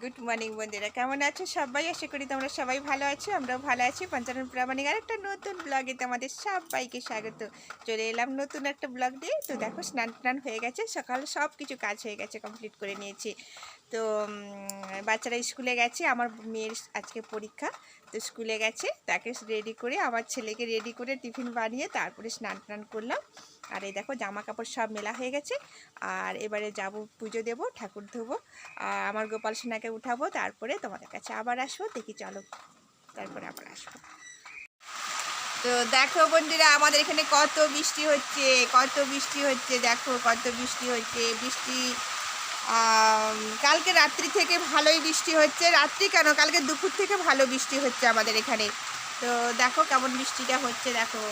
Good morning বন্ধুরা। কেমন আছো সবাই? আশা করি তোমরা সবাই ভালো আছো, আমরাও ভালো আছি। পঞ্চানন প্রামাণিক আর একটা নতুন ব্লগে তোমাদের সবাইকে স্বাগত। চলে এলাম নতুন একটা ব্লগ দিয়ে। তো দেখো, স্নান টান হয়ে গেছে। সকালে সব কিছু কাজ হয়ে গেছে কমপ্লিট করে নিয়েছি। তো বাচ্চারা স্কুলে গেছে, আমার মেয়ের আজকে পরীক্ষা। তো স্কুলে গেছে, তাকে রেডি করে, আমার ছেলেকে রেডি করে টিফিন বানিয়ে তারপরে স্নান টান করলাম। আর এই দেখো জামা কাপড় সব মেলা হয়ে গেছে। আর এবারে যাব, পুজো দেব, ঠাকুর ধোবো আমার গোপাল সোনাকে উঠাবো, তারপরে তোমাদের কাছে আবার আসব, দেখি চলো, তারপরে আবার আসব। তো দেখো বন্ধুরা, আমাদের এখানে কত বৃষ্টি হচ্ছে, কত বৃষ্টি হচ্ছে, দেখো কত বৃষ্টি হচ্ছে, বৃষ্টি কালকে রাত্রি থেকে ভালোই বৃষ্টি হচ্ছে, রাত্রি কেন? কালকে দুপুর থেকে ভালো বৃষ্টি হচ্ছে আমাদের এখানে। তো দেখো কেমন বৃষ্টিটা হচ্ছে, দেখো।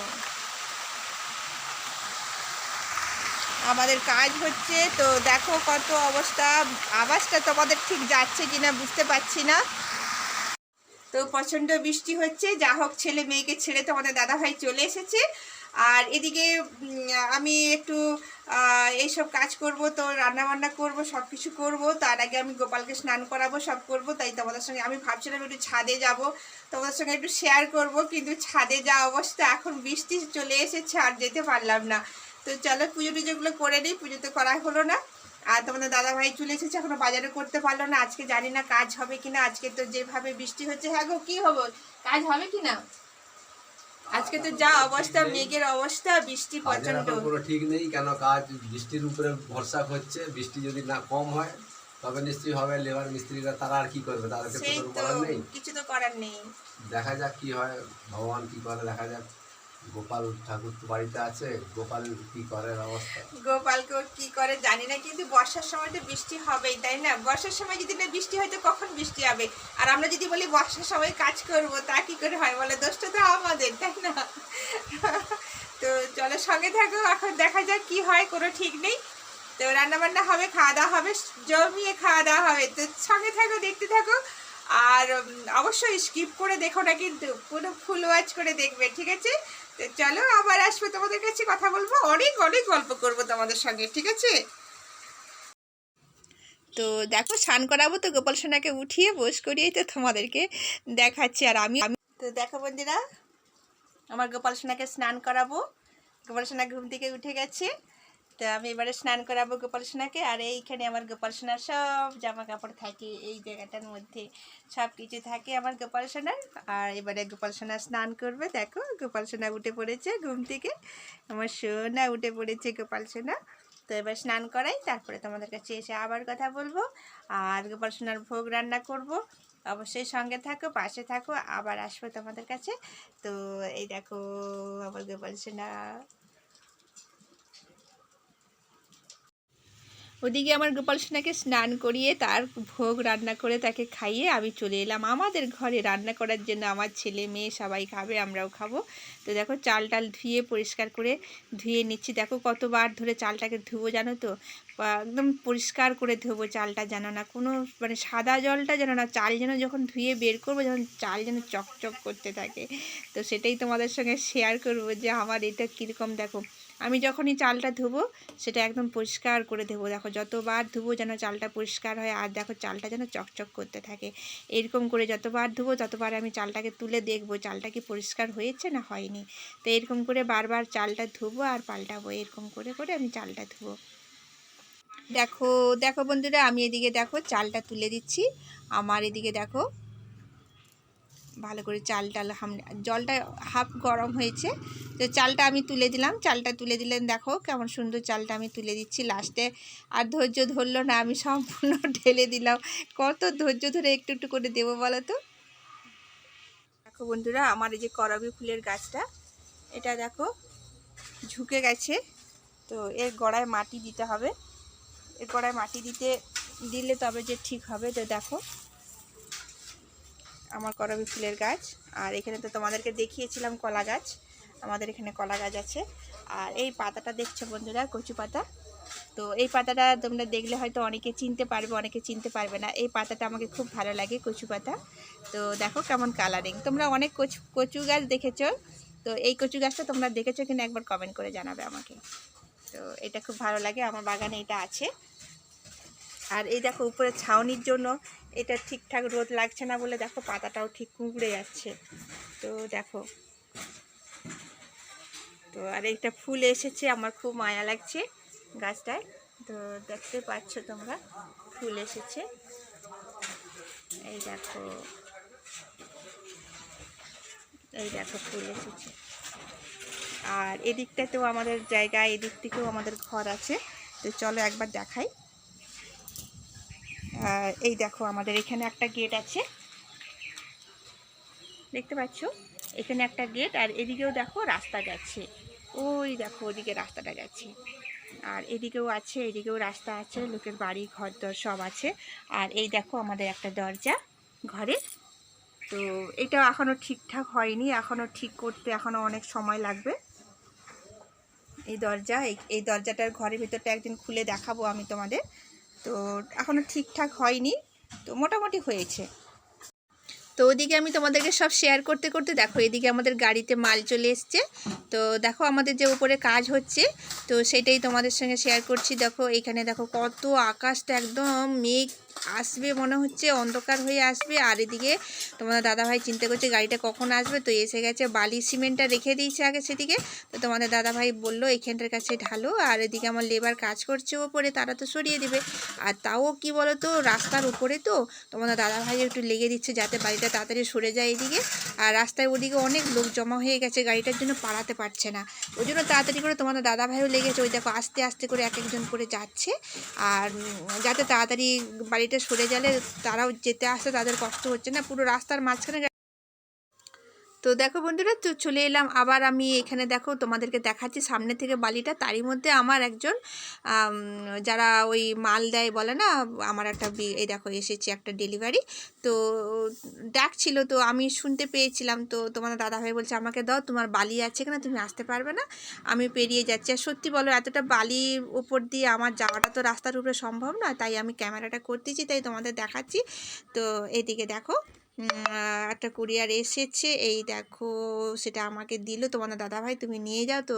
আমাদের কাজ হচ্ছে। তো দেখো কত অবস্থা। আওয়াজটা তোমাদের ঠিক যাচ্ছে কিনা বুঝতে পারছি না। তো প্রচণ্ড বৃষ্টি হচ্ছে। যা হোক, ছেলে মেয়েকে ছেড়ে তোমাদের দাদাভাই চলে এসেছে। আর এদিকে আমি একটু এইসব কাজ করব তো রান্না বান্না করব, সব কিছু করব। তার আগে আমি গোপালকে স্নান করাবো, সব করব। তাই তোমাদের সঙ্গে, আমি ভাবছিলাম একটু ছাদে যাব। তোমাদের সঙ্গে একটু শেয়ার করব, কিন্তু ছাদে যা অবস্থা, এখন বৃষ্টি চলে এসেছে, আর যেতে পারলাম না। তো চলো পুজো টুজোগুলো করে নিই পুজো তো করা হলো না। আর তোমাদের দাদা ভাই চলে এসেছে এখনও বাজারে করতে পারল না। আজকে জানি না কাজ হবে কিনা আজকে তো যেভাবে বৃষ্টি হচ্ছে হ্যাঁ গো কি হবে কাজ হবে কিনা? আজকে তো যা অবস্থা মেঘের অবস্থা বৃষ্টি প্রচণ্ড কোনো ঠিক নেই কেন কাজ বৃষ্টির উপরে ভরসা হচ্ছে বৃষ্টি যদি না কম হয় তবে নিশ্চয়ই হবে লেবার মিস্ত্রিরা তারা আর কি করবে? তাদেরকে কিছু তো করার নেই। দেখা যাক কি হয় ভগবান কি করে দেখা যাক। গোপাল ঠাকুর তো বাড়িতে আছে, গোপাল কি করে অবস্থা? গোপালকে কি করে জানি না, কিন্তু বর্ষার সময় তো বৃষ্টি হবেই, তাই না? বর্ষার সময় যদি না বৃষ্টি হয় তো কখন বৃষ্টি হবে? আর আমরা যদি বলি বর্ষার সময় কাজ করব, তা কি করে হয় বলে? দোষটা তো আমাদের, তাই না? তো চলো সঙ্গে থাকো, এখন দেখা যাক কি হয়, কোনো ঠিক নেই। তো রান্না বান্না হবে, খাওয়া দাওয়া হবে, জমিয়ে খাওয়া দাওয়া হবে। তো সঙ্গে থাকো, দেখতে থাকো। আর অবশ্যই স্কিপ করে দেখো না, কিন্তু পুরো ফুল ওয়াচ করে দেখবে, ঠিক আছে? চলো আবার আসব তোমাদের কাছে কথা বলব, অনেক অনেক গল্প করব তোমাদের সঙ্গে, ঠিক আছে? তো দেখো, স্নান করাবো তো, গোপাল সোনাকে উঠিয়ে বস করিয়েই তো তোমাদেরকে দেখাচ্ছি, আর আমি আমি তো দেখো বন্ধুরা, আমার গোপাল সোনাকে স্নান করাবো, গোপাল সোনা ঘুম থেকে উঠে গেছে তো আমি এবারে স্নান করাবো গোপাল সোনাকে আর এইখানে আমার গোপাল সোনার সব জামা কাপড় থাকে, এই জায়গাটার মধ্যে সব কিছু থাকে আমার গোপাল সোনার আর এবারে গোপাল সোনা স্নান করবে, দেখো গোপাল সোনা উঠে পড়েছে ঘুম থেকে, আমার সোনা উঠে পড়েছে গোপাল সোনা তো এবার স্নান করাই, তারপরে তোমাদের কাছে এসে আবার কথা বলব, আর গোপাল সোনার ভোগ রান্না করব। অবশ্যই সঙ্গে থাকো, পাশে থাকো, আবার আসব তোমাদের কাছে। তো এই দেখো আমার গোপাল সোনা ওদিকে আমার গোপাল সোনাকে স্নান করিয়ে তার ভোগ রান্না করে তাকে খাইয়ে আমি চলে এলাম। আমাদের ঘরে রান্না করার জন্য আমার ছেলে মেয়ে সবাই খাবে, আমরাও খাব। তো দেখো চাল টাল ধুয়ে পরিষ্কার করে ধুয়ে নিচ্ছি। দেখো কতবার ধরে চালটাকে ধুবো জানো তো? একদম পরিষ্কার করে ধোবো চালটা যেন না, কোনো মানে সাদা জলটা যেন না, চাল যেন যখন ধুয়ে বের করব যখন চাল যেন চকচক করতে থাকে। তো সেটাই তোমাদের সঙ্গে শেয়ার করব যে আমার এটা কীরকম দেখো আমি যখনই চালটা ধুবো, সেটা একদম পরিষ্কার করে ধুবো। দেখো, যতবার ধুবো যেন চালটা পরিষ্কার হয়, আর দেখো চালটা যেন চকচক করতে থাকে। এরকম করে যতবার ধুবো, ততবার আমি চালটাকে তুলে দেখব, চালটা কি পরিষ্কার হয়েছে না হয়নি। তো এরকম করে বারবার চালটা ধুবো আর পাল্টাবো, এরকম করে করে আমি চালটা ধুবো। দেখো দেখো বন্ধুরা, আমি এদিকে দেখো চালটা তুলে দিচ্ছি। আমার এদিকে দেখো ভালো করে চাল টাল হাম জলটা হাফ গরম হয়েছে। তো চালটা আমি তুলে দিলাম। চালটা তুলে দিলেন দেখো কেমন সুন্দর চালটা আমি তুলে দিচ্ছি লাস্টে। আর ধৈর্য ধরলো না, আমি সম্পূর্ণ ঢেলে দিলাম। কত ধৈর্য ধরে একটু একটু করে দেবো বলো তো? দেখো বন্ধুরা, আমার এই যে করবি ফুলের গাছটা, এটা দেখো ঝুঁকে গেছে। তো এর গোড়ায় মাটি দিতে হবে। এর গোড়ায় মাটি দিতে দিলে তবে যে ঠিক হবে। তো দেখো আমার করবি ফুলের গাছ। আর এখানে তো তোমাদেরকে দেখিয়েছিলাম কলা গাছ। আমাদের এখানে কলা গাছ আছে। আর এই পাতাটা দেখছ বন্ধুরা, কচু পাতা? তো এই পাতাটা তোমরা দেখলে হয়তো অনেকে চিনতে পারবে, অনেকে চিনতে পারবে না। এই পাতাটা আমাকে খুব ভালো লাগে, কচু পাতা। তো দেখো কেমন কালারিং তোমরা অনেক কচু কচু গাছ দেখেছ। তো এই কচু গাছটা তোমরা দেখেছ কিনা একবার কমেন্ট করে জানাবে আমাকে। তো এটা খুব ভালো লাগে, আমার বাগানে এটা আছে। আর এই দেখো উপরে ছাউনির জন্য এটা ঠিকঠাক রোদ লাগছে না বলে দেখো পাতাটাও ঠিক কুঁকড়ে যাচ্ছে। তো দেখো। তো আর একটা ফুল এসেছে, আমার খুব মায়া লাগছে গাছটায়। তো দেখতে পাচ্ছ তোমরা, ফুল এসেছে। এই দেখো। এই দেখো ফুল এসেছে। আর এদিকটাতেও আমাদের জায়গা, এদিক থেকেও আমাদের ঘর আছে। তো চলো একবার দেখাই। এই দেখো আমাদের এখানে একটা গেট আছে। দেখতে পাচ্ছ? এখানে একটা গেট আর এদিকেও দেখো রাস্তা গেছে ওই দেখো ওদিকে রাস্তাটা গেছে আর এদিকেও আছে, এদিকেও রাস্তা আছে, লোকের বাড়ি ঘর দর সব আছে। আর এই দেখো আমাদের একটা দরজা ঘরের তো এটা এখনও ঠিকঠাক হয়নি এখনও ঠিক করতে এখনও অনেক সময় লাগবে। এই দরজা এই দরজাটার ঘরের ভিতরটা একদিন খুলে দেখাবো আমি তোমাদের। তো এখনও ঠিকঠাক হয়নি, তো মোটামুটি হয়েছে। তো ওদিকে আমি তোমাদেরকে সব শেয়ার করতে করতে দেখো, এদিকে আমাদের গাড়িতে মাল চলে এসছে। তো দেখো আমাদের যে উপরে কাজ হচ্ছে, তো সেটাই তোমাদের সঙ্গে শেয়ার করছি। দেখো এখানে দেখো কত আকাশটা একদম মেঘ আসবে মনে হচ্ছে, অন্ধকার হয়ে আসবে। আর এদিকে তোমাদের দাদাভাই চিন্তা করছে গাড়িটা কখন আসবে। তো এসে গেছে, বালি সিমেন্টটা রেখে দিয়েছে আগে সেদিকে। তো তোমাদের দাদাভাই বলল, এখানটার কাছে ঢালো। আর এদিকে আমার লেবার কাজ করছে ওপরে, তারা তো সরিয়ে দিবে। আর তাও কি বলো তো রাস্তার উপরে তো তোমাদের দাদাভাই একটু লেগে দিচ্ছে যাতে বাড়িটা তাড়াতাড়ি সরে যায় এদিকে। আর রাস্তায় ওদিকে অনেক লোক জমা হয়ে গেছে, গাড়িটার জন্য পাড়াতে পারছে না। ওই জন্য তাড়াতাড়ি করে তোমাদের দাদাভাইও লেগেছে। ওই দেখো, আস্তে আস্তে করে এক একজন করে যাচ্ছে। আর যাতে তাড়াতাড়ি বাড়িটা সরে গেলে তারাও যেতে আসতে তাদের কষ্ট হচ্ছে না। পুরো রাস্তার মাঝখানে তো দেখো বন্ধুরা, তো চলে এলাম। আবার আমি এখানে দেখো তোমাদেরকে দেখাচ্ছি সামনে থেকে বালিটা। তারই মধ্যে আমার একজন যারা ওই মাল দেয় বলে না, আমার একটা এই দেখো এসেছে একটা ডেলিভারি তো ডাকছিল, তো আমি শুনতে পেয়েছিলাম। তো তোমার দাদা দাদাভাই বলছে, আমাকে দাও, তোমার বালি আছে কিনা, তুমি আসতে পারবে না। আমি পেরিয়ে যাচ্ছি। আর সত্যি বলো, এতটা বালির উপর দিয়ে আমার যাওয়াটা তো রাস্তার উপরে সম্ভব না তাই আমি ক্যামেরাটা করতেছি, তাই তোমাদের দেখাচ্ছি। তো এদিকে দেখো। একটা কুরিয়ার এসেছে। এই দেখো, সেটা আমাকে দিল। তোমাদের দাদাভাই, তুমি নিয়ে যাও। তো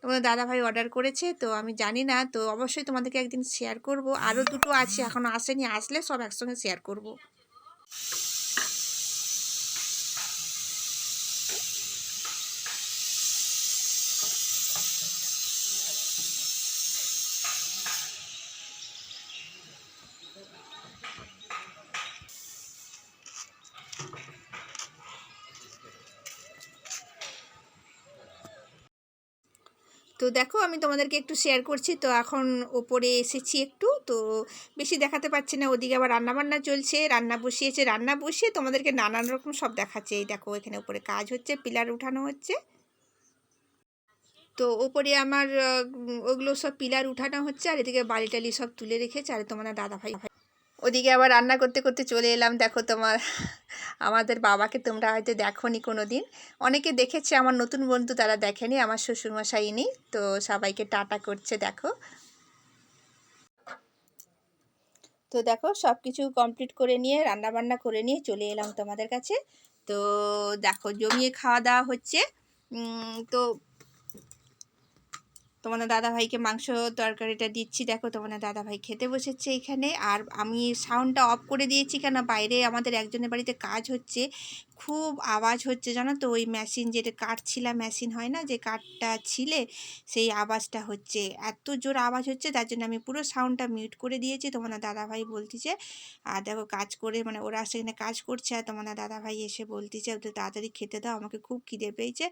তোমাদের দাদাভাই অর্ডার করেছে, তো আমি জানি না। তো অবশ্যই তোমাদেরকে একদিন শেয়ার করব। আরও দুটো আছে এখনও আসেনি। আসলে সব একসঙ্গে শেয়ার করব। তো দেখো, আমি তোমাদেরকে একটু শেয়ার করছি। তো এখন ওপরে এসেছি একটু। তো বেশি দেখাতে পারছি না, ওদিকে আবার রান্নাবান্না চলছে, রান্না বসিয়েছে, রান্না বসিয়ে তোমাদেরকে নানান রকম সব দেখাচ্ছে। এই দেখো, এখানে উপরে কাজ হচ্ছে, পিলার উঠানো হচ্ছে। তো ওপরে আমার ওগুলো সব পিলার উঠানো হচ্ছে, আর এদিকে বালি টালি সব তুলে রেখেছে, আর তোমার দাদা ভাই ওদিকে আবার রান্না করতে করতে চলে এলাম। দেখো তোমার, আমাদের বাবাকে তোমরা হয়তো দেখোনি কোনো দিন অনেকে দেখেছে, আমার নতুন বন্ধু তারা দেখেনি, আমার শ্বশুরমশাই নেই, তো সবাইকে টাটা করছে, দেখো। তো দেখো সব কিছু কমপ্লিট করে নিয়ে রান্না বান্না করে নিয়ে চলে এলাম তোমাদের কাছে। তো দেখো, জমিয়ে খাওয়া দাওয়া হচ্ছে। তো তোমাদের দাদাভাইকে মাংস তরকারিটা দিচ্ছি। দেখো তোমাদের দাদাভাই খেতে বসেছে এখানে। আর আমি সাউন্ডটা অফ করে দিয়েছি কেন? বাইরে আমাদের একজনের বাড়িতে কাজ হচ্ছে। খুব আওয়াজ হচ্ছে, জানো তো? ওই মেশিন যেটা কাঠ ছিলা মেশিন হয় না? যে কাঠটা ছিলে, সেই আওয়াজটা হচ্ছে। এত জোর আওয়াজ হচ্ছে, তার জন্য আমি পুরো সাউন্ডটা মিউট করে দিয়েছি। তোমার দাদাভাই বলতেছে, আর দেখো কাজ করে মানে ওরা সেখানে কাজ করছে, আর তোমার দাদাভাই এসে বলতেছে, ওদের তাড়াতাড়ি খেতে দাও, আমাকে খুব খিদে পেয়েছে।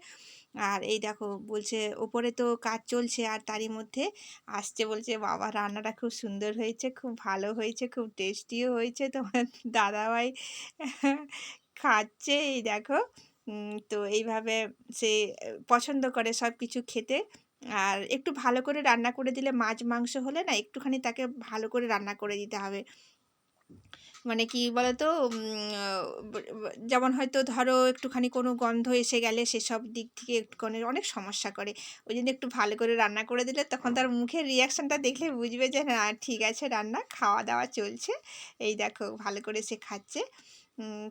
আর এই দেখো, বলছে, ওপরে তো কাজ চলছে, আর তারই মধ্যে আসছে। বলছে, বাবা, রান্নাটা খুব সুন্দর হয়েছে, খুব ভালো হয়েছে, খুব টেস্টিও হয়েছে তোমার দাদাভাই। খাচ্ছে, এই দেখো। তো এইভাবে সে পছন্দ করে সব কিছু খেতে। আর একটু ভালো করে রান্না করে দিলে মাছ, মাংস হলে না একটুখানি তাকে ভালো করে রান্না করে দিতে হবে। মানে কি বলতো? যেমন হয়তো ধরো একটুখানি কোনো গন্ধ এসে গেলে সেসব দিক থেকে একটুখানি অনেক সমস্যা করে। ওই জন্য একটু ভালো করে রান্না করে দিলে তখন তার মুখের রিয়াকশানটা দেখলে বুঝবে যে না ঠিক আছে রান্না খাওয়া দাওয়া চলছে। এই দেখো, ভালো করে সে খাচ্ছে।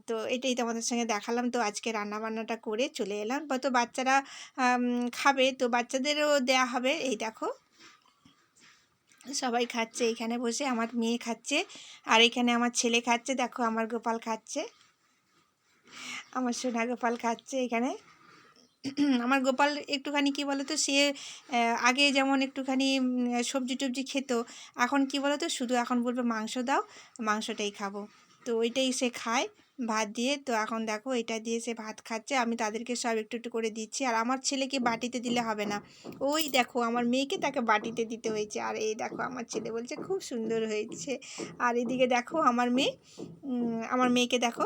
তো এটাই তোমাদের সঙ্গে দেখালাম। তো আজকে রান্না বান্নাটা করে চলে এলাম। তো বাচ্চারা খাবে, তো বাচ্চাদেরও দেয়া হবে। এই দেখো। সবাই খাচ্ছে, এখানে বসে আমার মেয়ে খাচ্ছে, আর এখানে আমার ছেলে খাচ্ছে। দেখো, আমার গোপাল খাচ্ছে। আমার সোনা গোপাল খাচ্ছে এখানে। আমার গোপাল একটুখানি কি বলো তো সে আগে যেমন একটুখানি সবজি টবজি খেত, এখন কি বলো তো শুধু এখন বলবে মাংস দাও, মাংসটাই খাব। তো ওইটাই সে খায় ভাত দিয়ে। তো এখন দেখো এটা দিয়ে সে ভাত খাচ্ছে, আমি তাদেরকে সব একটু একটু করে দিচ্ছি। আর আমার ছেলেকে বাটিতে দিলে হবে না। ওই দেখো আমার মেয়েকে তাকে বাটিতে দিতে হয়েছে। আর এই দেখো আমার ছেলে বলছে খুব সুন্দর হয়েছে। আর এদিকে দেখো আমার মেয়ে আমার মেয়েকে দেখো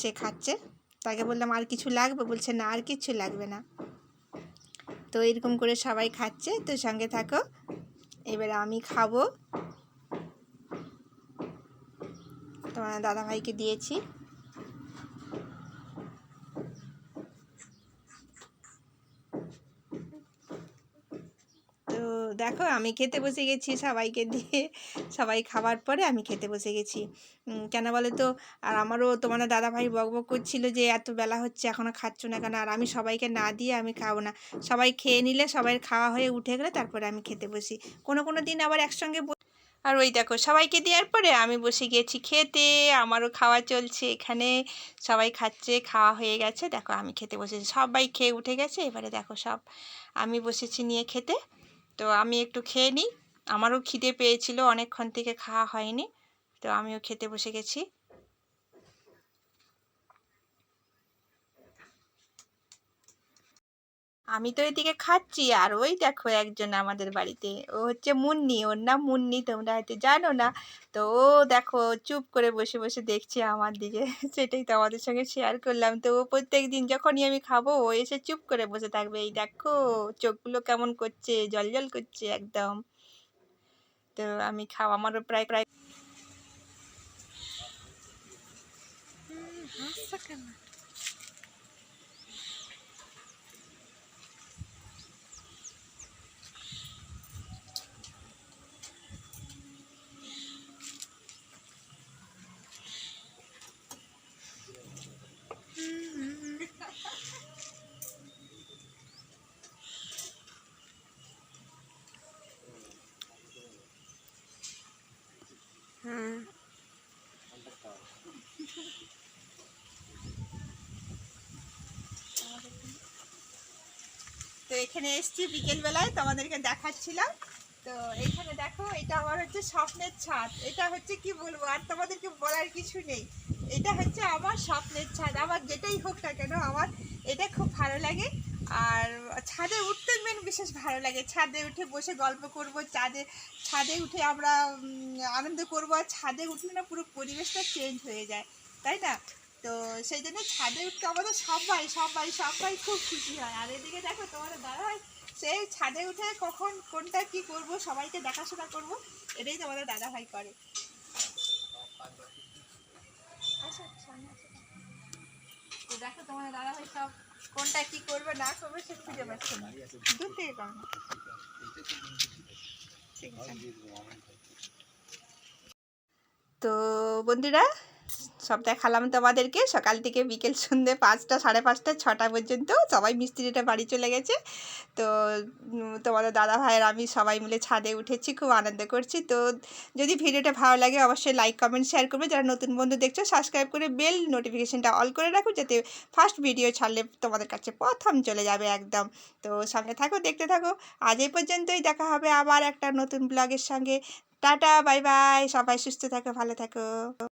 সে খাচ্ছে। তাকে বললাম, আর কিছু লাগবে? বলছে, না, আর কিছু লাগবে না। তো এরকম করে সবাই খাচ্ছে। তো সঙ্গে থাকো, এবারে আমি খাব। তোমার দাদাভাইকে দিয়েছি। তো দেখো, আমি খেতে বসে গেছি সবাইকে দিয়ে। সবাই খাবার পরে আমি খেতে বসে গেছি। কেন বলে তো? আর আমারও তোমার দাদাভাই বক বক করছিল যে, এত বেলা হচ্ছে এখনও খাচ্ছ না কেন? আর আমি সবাইকে না দিয়ে আমি খাব না। সবাই খেয়ে নিলে, সবাই খাওয়া হয়ে উঠে গেলে, তারপরে আমি খেতে বসি। কোনো কোনো দিন আবার একসঙ্গে আর ওই দেখো, সবাইকে দেওয়ার পরে আমি বসে গেছি খেতে, আমারও খাওয়া চলছে এখানে। সবাই খাচ্ছে, খাওয়া হয়ে গেছে। দেখো, আমি খেতে বসেছি। সবাই খেয়ে উঠে গেছে, এবারে দেখো সব। আমি বসেছি নিয়ে খেতে। তো আমি একটু খেয়ে নিই। আমারও খিদে পেয়েছিল, অনেকক্ষণ থেকে খাওয়া হয়নি। তো আমিও খেতে বসে গেছি। আমি তো এদিকে খাচ্ছি, আর ওই দেখো একজন আমাদের বাড়িতে। ও হচ্ছে মুন্নি, ওর নাম মুন্নি, তোমরা হয়তো জানো না। তো ও দেখো চুপ করে বসে বসে দেখছে আমার দিকে। সেটাই তো আমাদের সঙ্গে শেয়ার করলাম। তো ও প্রত্যেক দিন যখনই আমি খাব, ও এসে চুপ করে বসে থাকবে। এই দেখো, চোখগুলো কেমন করছে, জল জল করছে একদম। তো আমি খাওয়া, আমারও প্রায় প্রায়। এখানে এসছি বিকেলবেলায়, তোমাদেরকে দেখাচ্ছিলাম। তো এইখানে দেখো, এটা আমার হচ্ছে স্বপ্নের ছাদ। এটা হচ্ছে কি বলব, আর তোমাদেরকে বলার কিছু নেই। এটা হচ্ছে আমার স্বপ্নের ছাদ। আমার যেটাই হোক না কেন, আমার এটা খুব ভালো লাগে। আর ছাদে উঠতে মেন বিশেষ ভালো লাগে। ছাদে উঠে বসে গল্প করব ছাদে ছাদে উঠে আমরা আনন্দ করব। আর ছাদে উঠলে না পুরো পরিবেশটা চেঞ্জ হয়ে যায়। তাই না? তো সেই জন্য ছাদে উঠতে আমাদের সবাই সবাই সবাই খুব খুশি হয়। আর এদিকে দেখো তোমার দাদা ভাই সেই ছাদে উঠে কখন, কোনটা কি করব, সবাইকে দেখাশোনা করব, এটাই তোমাদের দাদা ভাই করে আসো। তো দেখো তোমার দাদা ভাই সব কোনটা কি করবে, না করবে, সে খুঁজে পাচ্ছে না। দূর থেকে করো তো বন্ধুরা সব দেখালাম তোমাদেরকে। সকাল থেকে বিকেল সন্ধ্যে পাঁচটা, সাড়ে পাঁচটা, ছটা পর্যন্ত সবাই মিস্ত্রিটা বাড়ি চলে গেছে। তো তোমাদের দাদা ভাইয়ের আমি সবাই মিলে ছাদে উঠেছি, খুব আনন্দ করছি। তো, যদি ভিডিওটা ভালো লাগে অবশ্যই লাইক কমেন্ট শেয়ার করবে। যারা নতুন বন্ধু দেখছ সাবস্ক্রাইব করে বেল নোটিফিকেশনটা অল করে রাখো, যাতে ফার্স্ট ভিডিও ছাড়লে তোমাদের কাছে প্রথম চলে যাবে একদম। তো, সঙ্গে থাকো, দেখতে থাকো। আজ এই পর্যন্তই, দেখা হবে আবার একটা নতুন ব্লগের সঙ্গে। টাটা বাই বাই সবাই সুস্থ থাকো, ভালো থাকো।